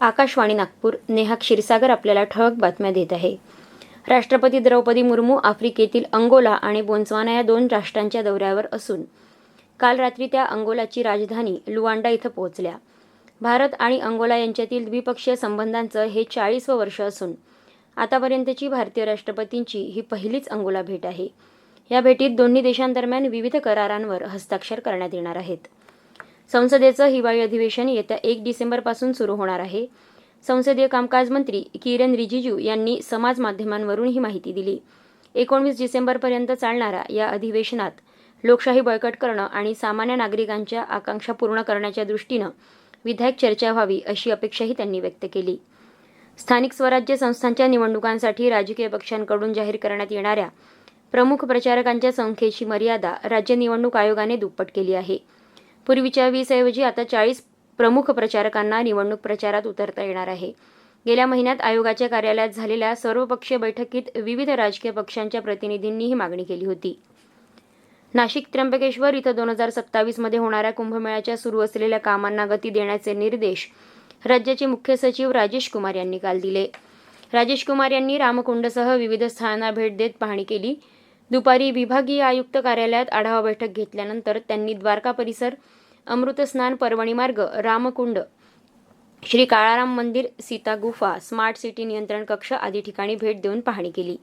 आकाशवाणी नागपूर नेहा क्षीरसागर आपल्याला ठळक बातम्या देत आहे. राष्ट्रपती द्रौपदी मुर्मू आफ्रिकेतील अंगोला आणि बोन्सवाना या दोन राष्ट्रांच्या दौऱ्यावर असून काल रात्री त्या अंगोलाची राजधानी लुआंडा इथं पोहोचल्या. भारत आणि अंगोला यांच्यातील द्विपक्षीय संबंधांचं हे चाळीसवं वर्ष असून आतापर्यंतची भारतीय राष्ट्रपतींची ही पहिलीच अंगोला भेट आहे. या भेटीत दोन्ही देशांदरम्यान विविध करारांवर हस्ताक्षर करण्यात येणार आहेत. संसदेचं हिवाळी अधिवेशन येत्या एक डिसेंबरपासून सुरू होणार आहे. संसदीय कामकाज मंत्री किरण रिजिजू यांनी समाज माध्यमांवरून ही माहिती दिली. एकोणवीस डिसेंबरपर्यंत चालणाऱ्या या अधिवेशनात लोकशाही बळकट करणं आणि सामान्य नागरिकांच्या आकांक्षा पूर्ण करण्याच्या दृष्टीनं विधायक चर्चा व्हावी अशी अपेक्षाही त्यांनी व्यक्त केली. स्थानिक स्वराज्य संस्थांच्या निवडणुकांसाठी राजकीय पक्षांकडून जाहीर करण्यात येणाऱ्या प्रमुख प्रचारकांच्या संख्येची मर्यादा राज्य निवडणूक आयोगाने दुप्पट केली आहे. पूर्वीच्या वीस ऐवजी आता चाळीस प्रमुख प्रचारकांना निवडणूक प्रचारात उतरता येणार आहे. गेल्या महिन्यात आयोगाच्या कार्यालयात झालेल्या सर्वपक्षीय बैठकीत विविध राजकीय पक्षांच्या प्रतिनिधींनी ही मागणी केली होती. नाशिक त्र्यंबकेश्वर इथं दोन हजार सत्तावीसमध्ये होणाऱ्या कुंभमेळ्याच्या सुरू असलेल्या कामांना गती देण्याचे निर्देश राज्याचे मुख्य सचिव राजेश कुमार यांनी काल दिले. राजेश कुमार यांनी रामकुंडसह विविध स्थानांना भेट देत पाहणी केली. दुपारी विभागीय आयुक्त कार्यालयात आढावा बैठक घेतल्यानंतर त्यांनी द्वारका परिसर अमृतस्नान पर्वणी मार्ग रामकुंड. श्री काळाराम मंदिर सीता गुफा स्मार्ट सिटी नियंत्रण कक्ष आदी ठिकाणी भेट देऊन पाहणी केली.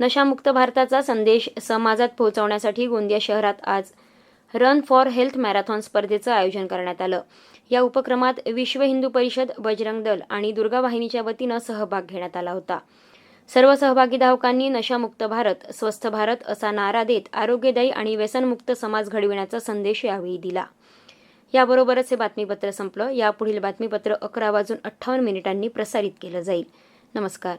नशामुक्त भारताचा संदेश समाजात पोहोचवण्यासाठी गोंदिया शहरात आज रन फॉर हेल्थ मॅरेथॉन स्पर्धेचं आयोजन करण्यात आलं. या उपक्रमात विश्व हिंदू परिषद बजरंग दल आणि दुर्गा वाहिनीच्या वतीनं सहभाग घेण्यात आला होता. सर्व सहभागी धावकांनी नशामुक्त भारत स्वस्थ भारत असा नारा देत आरोग्यदायी आणि व्यसनमुक्त समाज घडविण्याचा संदेश यावेळी दिला. याबरोबरच हे बातमीपत्र संपलं. यापुढील बातमीपत्र अकरा वाजून अठ्ठावन्न मिनिटांनी प्रसारित केलं जाईल. नमस्कार.